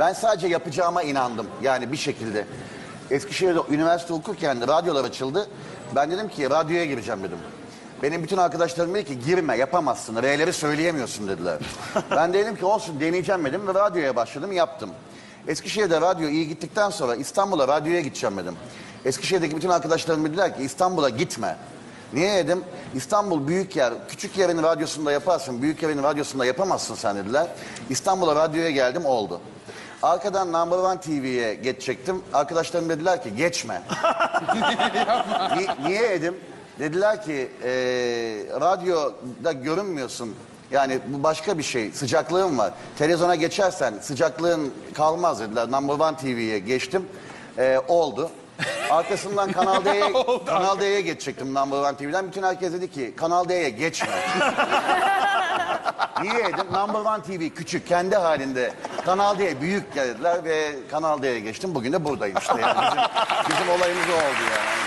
Ben sadece yapacağıma inandım. Yani bir şekilde. Eskişehir'de üniversite okurken radyolar açıldı. Ben dedim ki radyoya gireceğim dedim. Benim bütün arkadaşlarım dedi ki girme yapamazsın. R'leri söyleyemiyorsun dediler. ben de dedim ki olsun deneyeceğim dedim ve radyoya başladım yaptım. Eskişehir'de radyo iyi gittikten sonra İstanbul'a radyoya gideceğim dedim. Eskişehir'deki bütün arkadaşlarım dediler ki İstanbul'a gitme. Niye dedim? İstanbul büyük yer. Küçük yerin radyosunda yaparsın. Büyük yerin radyosunda yapamazsın sen dediler. İstanbul'a radyoya geldim oldu. Arkadan Number One TV'ye geçecektim. Arkadaşlarım dediler ki geçme. Ni- niye dedim? Dediler ki eee, radyoda görünmüyorsun. Yani bu başka bir şey. Sıcaklığın var. Televizyona geçersen sıcaklığın kalmaz dediler. Number One TV'ye geçtim. Eee, oldu. Arkasından Kanal D'ye Kanal D'ye geçecektim Number One TV'den. Bütün herkes dedi ki Kanal D'ye geçme. Niye dedim? Number One TV küçük, kendi halinde. Kanal D büyük dediler ve Kanal D'ye geçtim. Bugün de buradayım işte. Yani bizim, bizim olayımız o oldu yani.